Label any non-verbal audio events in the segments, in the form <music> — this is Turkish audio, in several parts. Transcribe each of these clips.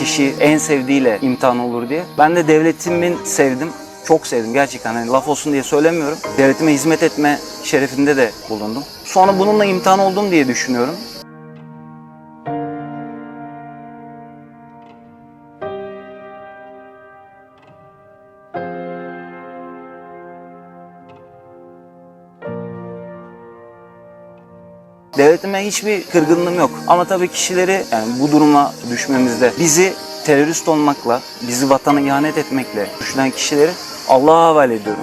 kişi en sevdiğiyle imtihan olur diye. Ben de devletimin sevdim. Çok sevdim gerçekten. Hani laf olsun diye söylemiyorum. Devletime hizmet etme şerefinde de bulundum. Sonra bununla imtihan oldum diye düşünüyorum. Devletime hiçbir kırgınlığım yok. Ama tabii kişileri yani bu duruma düşmemizde bizi terörist olmakla, bizi vatana ihanet etmekle düşünen kişileri Allah'a havale ediyorum.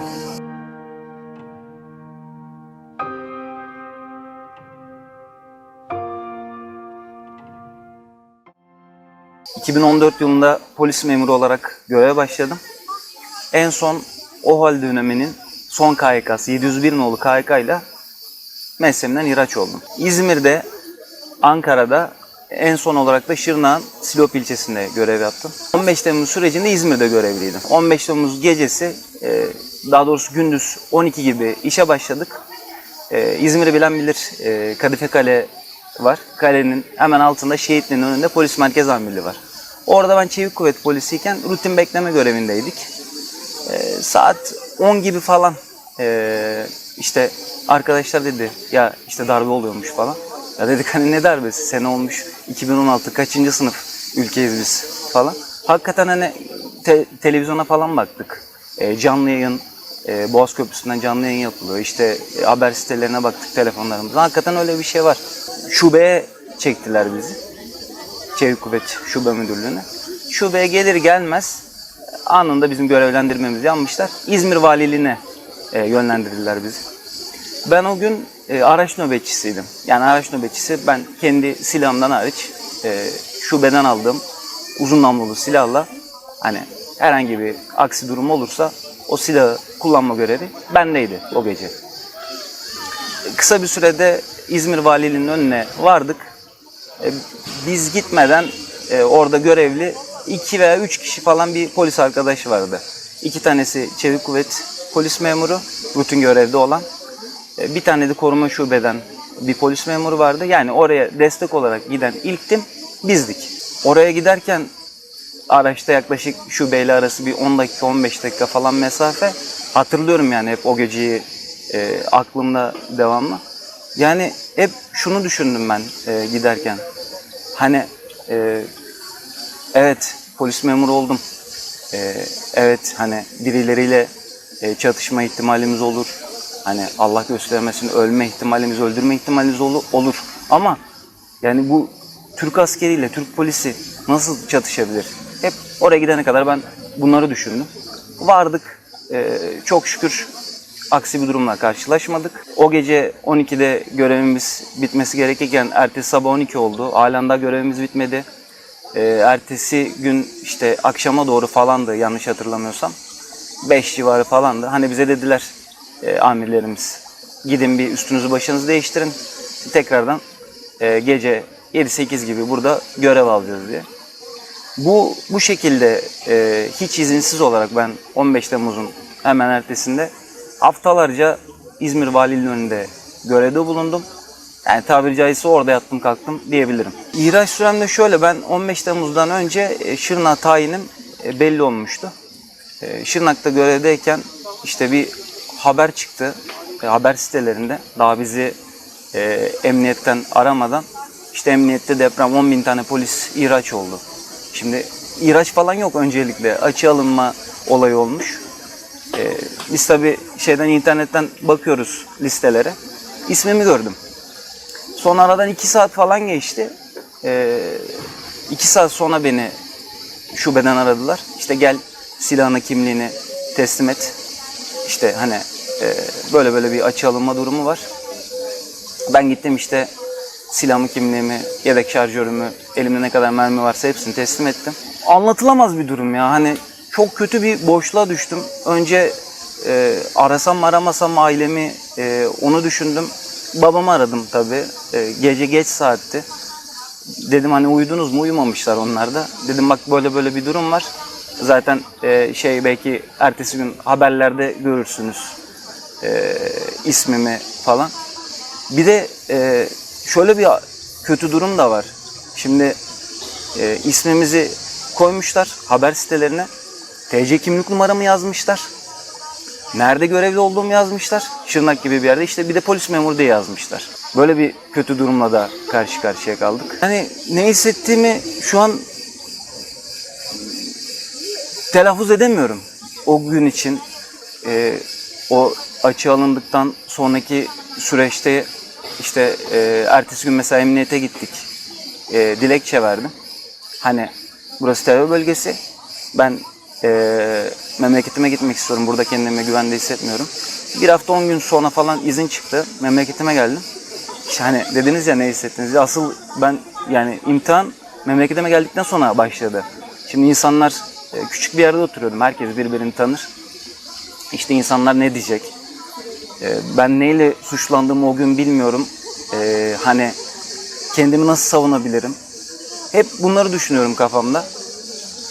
...2014 yılında polis memuru olarak göreve başladım. En son OHAL döneminin son KYK'sı 701 nolu KYK ile mesleğimden ihraç oldum. İzmir'de, Ankara'da en son olarak da Şırnak'ın Silop ilçesinde görev yaptım. 15 Temmuz sürecinde İzmir'de görevliydim. 15 Temmuz gecesi, e, daha doğrusu gündüz 12 gibi işe başladık. E, İzmir'i bilen bilir, e, Kadife Kale var. Kalenin hemen altında şehitliğin önünde polis merkez amirliği var. Orada ben çevik kuvvet polisiyken rutin bekleme görevindeydik. Saat 10 gibi falan işte arkadaşlar dedi ya işte darbe oluyormuş falan. Ya dedik hani ne darbesi sene olmuş 2016 kaçıncı sınıf ülkeyiz biz falan. Hakikaten hani te- televizyona falan baktık. Ee, canlı yayın e, Boğaz Köprüsü'nden canlı yayın yapılıyor. İşte e, haber sitelerine baktık telefonlarımızdan. Hakikaten öyle bir şey var. Şubeye çektiler bizi. Çevik Kuvvet Şube Müdürlüğü'ne. Şubeye gelir gelmez anında bizim görevlendirmemizi yapmışlar. İzmir Valiliğine e, yönlendirdiler bizi. Ben o gün e, araç nöbetçisiydim. Yani araç nöbetçisi ben kendi silahımdan hariç e, şubeden aldığım uzun namlulu silahla hani herhangi bir aksi durum olursa o silahı kullanma görevi bendeydi o gece. Kısa bir sürede İzmir Valiliğinin önüne vardık. E, biz gitmeden e, orada görevli iki veya üç kişi falan bir polis arkadaşı vardı. İki tanesi çevik kuvvet polis memuru, rutin görevde olan. E, bir tane de koruma şubeden bir polis memuru vardı. Yani oraya destek olarak giden ilk tim bizdik. Oraya giderken araçta yaklaşık şubeyle arası bir 10 dakika 15 dakika falan mesafe. Hatırlıyorum yani hep o geceyi e, aklımda devamlı. Yani hep şunu düşündüm ben e, giderken. Hani e, evet polis memuru oldum. E, evet hani birileriyle e, çatışma ihtimalimiz olur. Hani Allah göstermesin ölme ihtimalimiz, öldürme ihtimalimiz olur. Ama yani bu Türk askeriyle Türk polisi nasıl çatışabilir? Hep oraya gidene kadar ben bunları düşündüm. Vardık. e, çok şükür aksi bir durumla karşılaşmadık. O gece 12'de görevimiz bitmesi gerekirken ertesi sabah 12 oldu. Halen daha görevimiz bitmedi. Ee, ertesi gün işte akşama doğru falandı yanlış hatırlamıyorsam. 5 civarı falandı. Hani bize dediler e, amirlerimiz gidin bir üstünüzü başınızı değiştirin. Tekrardan e, gece 7-8 gibi burada görev alacağız diye. Bu bu şekilde e, hiç izinsiz olarak ben 15 Temmuz'un hemen ertesinde haftalarca İzmir Valiliğinin önünde görevde bulundum. Yani tabiri caizse orada yattım kalktım diyebilirim. İhraç süremde şöyle ben 15 Temmuz'dan önce e, Şırnak tayinim e, belli olmuştu. E, Şırnak'ta görevdeyken işte bir haber çıktı e, haber sitelerinde. Daha bizi e, emniyetten aramadan işte emniyette deprem 10 bin tane polis ihraç oldu. Şimdi ihraç falan yok öncelikle. Açı alınma olayı olmuş. Ee, biz tabi şeyden internetten bakıyoruz listelere. İsmimi gördüm. Son aradan iki saat falan geçti. Ee, iki saat sonra beni şubeden aradılar. İşte gel silahını kimliğini teslim et. İşte hani e, böyle böyle bir açı alınma durumu var. Ben gittim işte silahımı, kimliğimi, yedek şarjörümü, elimde ne kadar mermi varsa hepsini teslim ettim. Anlatılamaz bir durum ya. Hani çok kötü bir boşluğa düştüm. Önce e, arasam aramasam ailemi e, onu düşündüm. Babamı aradım tabii. E, gece geç saatti. Dedim hani uyudunuz mu? Uyumamışlar onlar da. Dedim bak böyle böyle bir durum var. Zaten e, şey belki ertesi gün haberlerde görürsünüz e, ismimi falan. Bir de e, şöyle bir kötü durum da var. Şimdi e, ismimizi koymuşlar haber sitelerine. TC kimlik numaramı yazmışlar. Nerede görevli olduğumu yazmışlar. Şırnak gibi bir yerde. İşte bir de polis memuru diye yazmışlar. Böyle bir kötü durumla da karşı karşıya kaldık. Hani ne hissettiğimi şu an telaffuz edemiyorum. O gün için e, o açığa alındıktan sonraki süreçte işte e, ertesi gün mesela emniyete gittik. E, dilekçe verdim. Hani burası terör bölgesi. Ben e, memleketime gitmek istiyorum. Burada kendimi güvende hissetmiyorum. Bir hafta 10 gün sonra falan izin çıktı. Memleketime geldim. İşte hani dediniz ya ne hissettiniz? Asıl ben yani imtihan memleketime geldikten sonra başladı. Şimdi insanlar küçük bir yerde oturuyordum. Herkes birbirini tanır. İşte insanlar ne diyecek? E, ben neyle suçlandığımı o gün bilmiyorum. E, hani kendimi nasıl savunabilirim? Hep bunları düşünüyorum kafamda.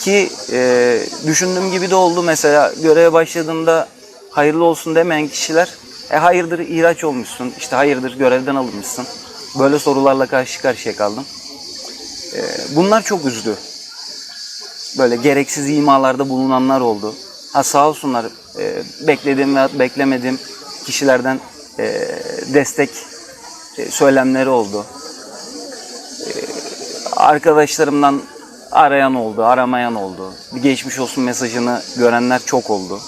Ki e, düşündüğüm gibi de oldu. Mesela göreve başladığımda hayırlı olsun demeyen kişiler e hayırdır ihraç olmuşsun, işte hayırdır görevden alınmışsın. Böyle sorularla karşı karşıya kaldım. Bunlar çok üzdü. Böyle gereksiz imalarda bulunanlar oldu. Ha sağ olsunlar e, beklediğim veya beklemediğim kişilerden e, destek e, söylemleri oldu. E, arkadaşlarımdan arayan oldu, aramayan oldu. Bir geçmiş olsun mesajını görenler çok oldu.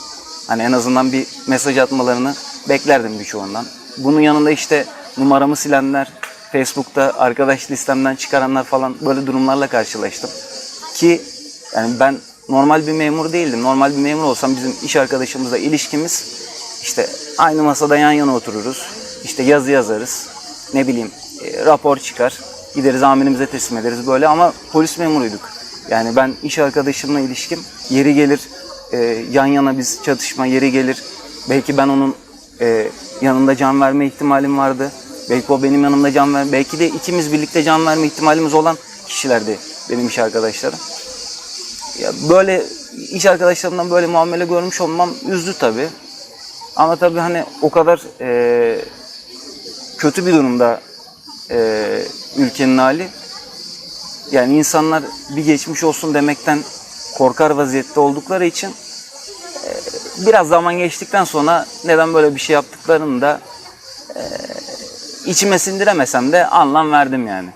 Hani en azından bir mesaj atmalarını beklerdim birçoğundan. Bunun yanında işte numaramı silenler, Facebook'ta arkadaş listemden çıkaranlar falan böyle durumlarla karşılaştım. Ki yani ben normal bir memur değildim. Normal bir memur olsam bizim iş arkadaşımızla ilişkimiz işte aynı masada yan yana otururuz. İşte yazı yazarız. Ne bileyim e, rapor çıkar. Gideriz amirimize teslim ederiz böyle ama polis memuruyduk. Yani ben iş arkadaşımla ilişkim yeri gelir e, yan yana biz çatışma yeri gelir. Belki ben onun e, yanında can verme ihtimalim vardı. Belki o benim yanımda can ver. Belki de ikimiz birlikte can verme ihtimalimiz olan kişilerdi benim iş arkadaşlarım. Ya böyle iş arkadaşlarımdan böyle muamele görmüş olmam üzdü tabii. Ama tabii hani o kadar e, kötü bir durumda e, ülkenin hali. Yani insanlar bir geçmiş olsun demekten korkar vaziyette oldukları için e, biraz zaman geçtikten sonra neden böyle bir şey yaptıklarını da e, içime sindiremesem de anlam verdim yani.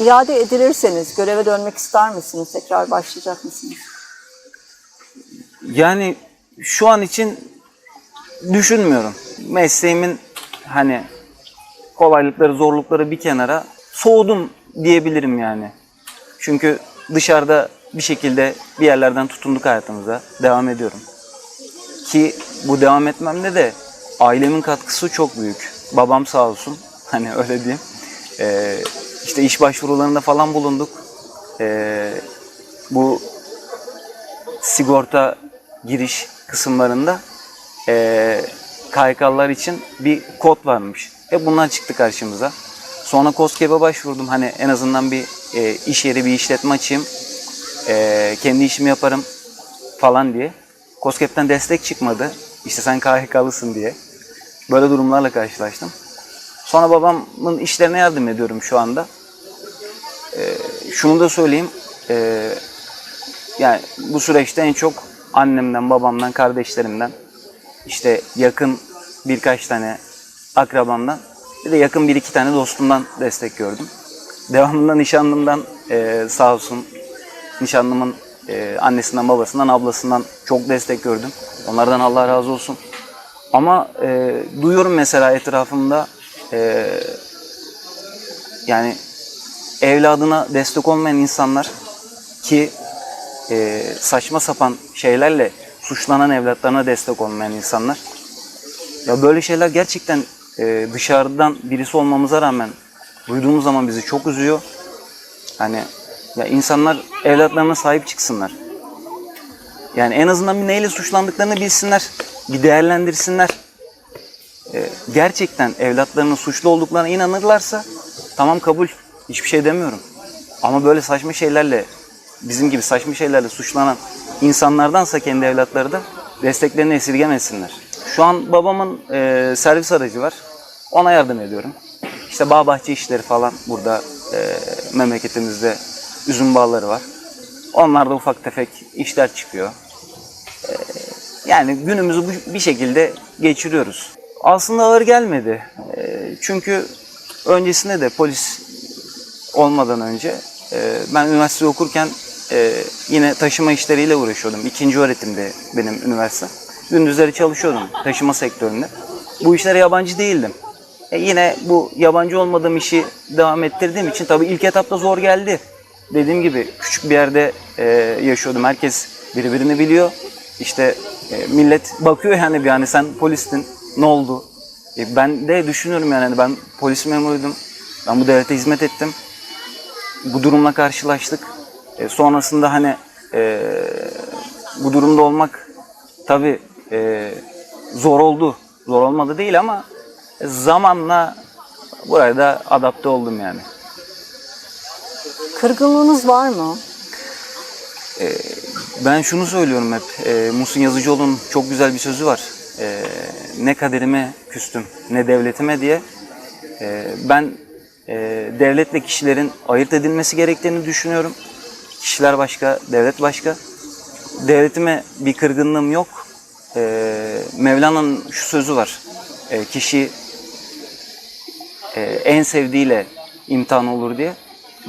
İade edilirseniz göreve dönmek ister misiniz? Tekrar başlayacak mısınız? Yani şu an için düşünmüyorum. Mesleğimin hani kolaylıkları, zorlukları bir kenara soğudum diyebilirim yani. Çünkü dışarıda bir şekilde bir yerlerden tutunduk hayatımıza. Devam ediyorum. Ki bu devam etmemde de ailemin katkısı çok büyük. Babam sağ olsun. <laughs> Hani öyle diyeyim. Ee, işte iş başvurularında falan bulunduk. Ee, bu sigorta giriş kısımlarında e, KYK'lılar için bir kod varmış. Hep bunlar çıktı karşımıza. Sonra KOSGEB'e başvurdum. Hani en azından bir e, iş yeri, bir işletme açayım. E, kendi işimi yaparım falan diye. KOSGEB'den destek çıkmadı. İşte sen KYK'lısın diye. Böyle durumlarla karşılaştım. Sonra babamın işlerine yardım ediyorum şu anda. Şunu da söyleyeyim. E, yani bu süreçte en çok annemden, babamdan, kardeşlerimden, işte yakın birkaç tane akrabamdan, bir de yakın bir iki tane dostumdan destek gördüm. Devamında nişanlımdan e, sağ olsun nişanlımın e, annesinden, babasından, ablasından çok destek gördüm. Onlardan Allah razı olsun. Ama e, duyuyorum mesela etrafımda e, yani evladına destek olmayan insanlar ki e, saçma sapan şeylerle suçlanan evlatlarına destek olmayan insanlar. Ya böyle şeyler gerçekten e, dışarıdan birisi olmamıza rağmen duyduğumuz zaman bizi çok üzüyor. Hani ya insanlar evlatlarına sahip çıksınlar. Yani en azından bir neyle suçlandıklarını bilsinler, bir değerlendirsinler. E, gerçekten evlatlarının suçlu olduklarına inanırlarsa tamam kabul, hiçbir şey demiyorum. Ama böyle saçma şeylerle bizim gibi saçma şeylerle suçlanan insanlardansa kendi evlatları da desteklerini esirgemesinler. Şu an babamın e, servis aracı var. Ona yardım ediyorum. İşte bağ bahçe işleri falan burada e, memleketimizde üzüm bağları var. Onlarda ufak tefek işler çıkıyor. Ee, yani günümüzü bu- bir şekilde geçiriyoruz. Aslında ağır gelmedi. Ee, çünkü öncesinde de polis olmadan önce e, ben üniversite okurken e, yine taşıma işleriyle uğraşıyordum. İkinci öğretimde benim üniversite. Gündüzleri çalışıyordum taşıma sektöründe. Bu işlere yabancı değildim. E yine bu yabancı olmadığım işi devam ettirdiğim için tabii ilk etapta zor geldi. Dediğim gibi küçük bir yerde e, yaşıyordum. Herkes birbirini biliyor. İşte e, millet bakıyor yani bir hani sen polistin ne oldu? E, ben de düşünüyorum yani hani ben polis memuruydum. Ben bu devlete hizmet ettim bu durumla karşılaştık. E, sonrasında hani e, bu durumda olmak tabi zor oldu. Zor olmadı değil ama zamanla buraya da adapte oldum yani. Kırgınlığınız var mı? Ben şunu söylüyorum hep. E, Muhsin Yazıcıoğlu'nun çok güzel bir sözü var. E, ne kaderime küstüm ne devletime diye. E, ben e, devletle kişilerin ayırt edilmesi gerektiğini düşünüyorum. Kişiler başka, devlet başka. Devletime bir kırgınlığım yok. E, Mevlana'nın şu sözü var. E, kişi e, en sevdiğiyle imtihan olur diye.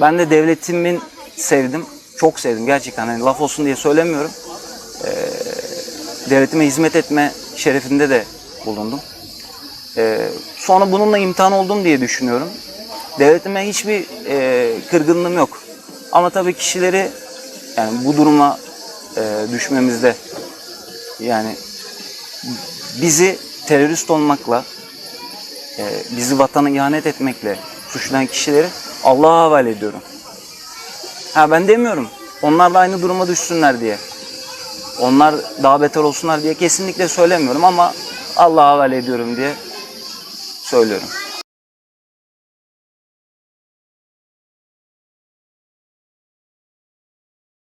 Ben de devletimin sevdim. Çok sevdim gerçekten. Hani laf olsun diye söylemiyorum. Devletime hizmet etme şerefinde de bulundum. Sonra bununla imtihan oldum diye düşünüyorum. Devletime hiçbir e, kırgınlığım yok. Ama tabii kişileri yani bu duruma e, düşmemizde yani bizi terörist olmakla e, bizi vatana ihanet etmekle suçlayan kişileri Allah'a havale ediyorum. Ha ben demiyorum. Onlar da aynı duruma düşsünler diye. Onlar daha beter olsunlar diye kesinlikle söylemiyorum ama Allah'a havale ediyorum diye söylüyorum.